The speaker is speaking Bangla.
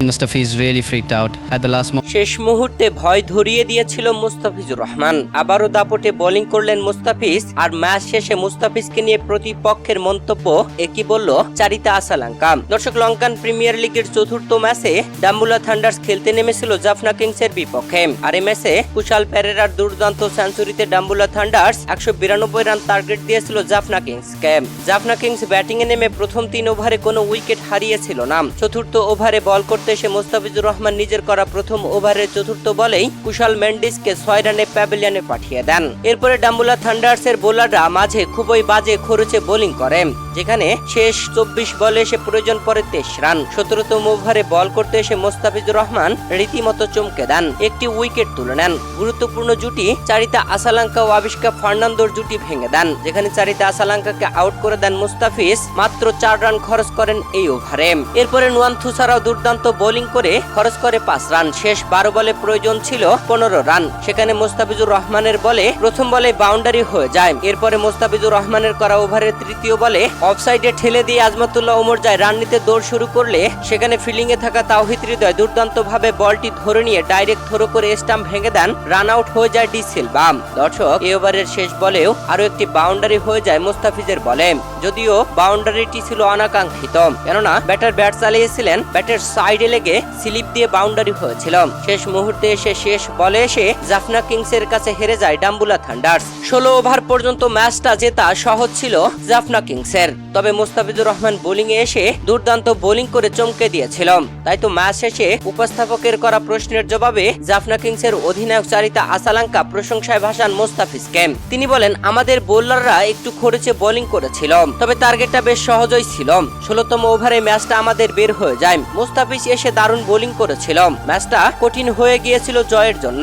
Really freaked out. At the last moment. শেষ মুহূর্তে ভয় ধরিয়ে দিয়েছিল মুস্তাফিজুর রহমান। আবারও দাপটে বোলিং করলেন মুস্তাফিজ, আর ম্যাচ শেষে মুস্তাফিজকে নিয়ে প্রতিপক্ষের মন্তব্য একই বলল চারিতা আসালাঙ্কা। দর্শক, লঙ্কান প্রিমিয়ার লিগের চতুর্থ ম্যাচে ডাম্বুলা থান্ডার্স খেলতে নেমেছিল জাফনা কিংসের বিপক্ষে। আর এই ম্যাচে কুশাল পেরেরার দুর্দান্ত সেঞ্চুরিতে ডাম্বুলা থান্ডার্স একশো বিরানব্বই রান টার্গেট দিয়েছিল জাফনা কিংসকে। জাফনা কিংস ব্যাটিং এ নেমে প্রথম তিন ওভারে কোনো উইকেট হারিয়েছিল না। চতুর্থ ওভারে বল করতে এসে মোস্তাফিজুর রহমান নিজের করা প্রথম ওভারের চতুর্থ বলেই কুশাল মেন্ডিসকে ছয় রানে প্যাভিলিয়নে পাঠিয়ে দেন। এরপরে ডাম্বুলা থান্ডার্সের বোলাররা মাঝে খুবই বাজে খরচে বোলিং করে যেখানে শেষ চব্বিশ বলে এসে প্রয়োজন পড়ে তেইশ রান। সতেরোতম ওভারে বল করতে এসে মোস্তাফিজুর রহমান রীতিমতো চমকে দেন, একটি উইকেট তুলে নেন। গুরুত্বপূর্ণ জুটি চারিতা আসালাঙ্কা ও আবিষ্কা ফার্নান্দোর জুটি ভেঙে দেন, যেখানে চারিতা আসালাঙ্কাকে আউট করে দেন মুস্তাফিজ, মাত্র চার রান খরচ করেন এই ওভারে। এরপরে নুয়ান থুসারাও দুর্দান্ত বোলিং করে খরচ করে পাঁচ রান। শেষ বারো বলে প্রয়োজন ছিল পনেরো রান। সেখানে মোস্তাফিজুর রহমানের বলে প্রথম বলে বাউন্ডারি হয়ে যায়। এরপরে মোস্তাফিজুর রহমানের করা ওভারের তৃতীয় বলে অফসাইডে ঠেলে দিয়ে আজমাতুল্লাহ ওমর যায় রান নিতে দৌড় শুরু করলে সেখানে ফিল্ডিং এ থাকা তাওহিদ হৃদয় দুর্দান্ত ভাবে বলটি ধরে নিয়ে ডাইরেক্ট থ্রো করে স্টাম্প ভেঙে দেন। রান আউট হয়ে যায় ডি সিলভা। দর্শক, এ ওভারের শেষ বলেও আরও একটি বাউন্ডারি হয়ে যায় মুস্তাফিজের বলে। যদিও বাউন্ডারিটি ছিল অনাকাঙ্ক্ষিত। কেননা ব্যাটার ব্যাট চালিয়েছিলেন, ব্যাটের সাইডে লেগে স্লিপ দিয়ে বাউন্ডারি হয়েছিল। শেষ মুহূর্তে এসে শেষ বলে এসে জাফনা কিংস এর কাছে হেরে যায় ডাম্বুলা থান্ডার্স। ষোলো ওভার পর্যন্ত ম্যাচটা জেতা সহজ ছিল জাফনা কিংস এর তবে মুস্তাফিজুর রহমান বোলিং এ এসে দুর্দান্ত বোলিং করে চমকে দিয়েছিল। তাই তো ম্যাচ শেষে উপস্থাপকের করা প্রশ্নের জবাবে জাফনা কিংস এর অধিনায়ক চারিতা আসালাঙ্কা প্রশংসায় ভাসান মোস্তাফিজকে। তিনি বলেন, আমাদের বোলাররা একটু খরচে বোলিং করেছিল, তবে টার্গেটটা বেশ সহজই ছিল। ষোলোতম ওভারে ম্যাচটা আমাদের বের হয়ে যায়। মুস্তাফিজ এসে দারুণ বোলিং করেছিলাম ম্যাচটা কঠিন হয়ে গিয়েছিল জয়ের জন্য।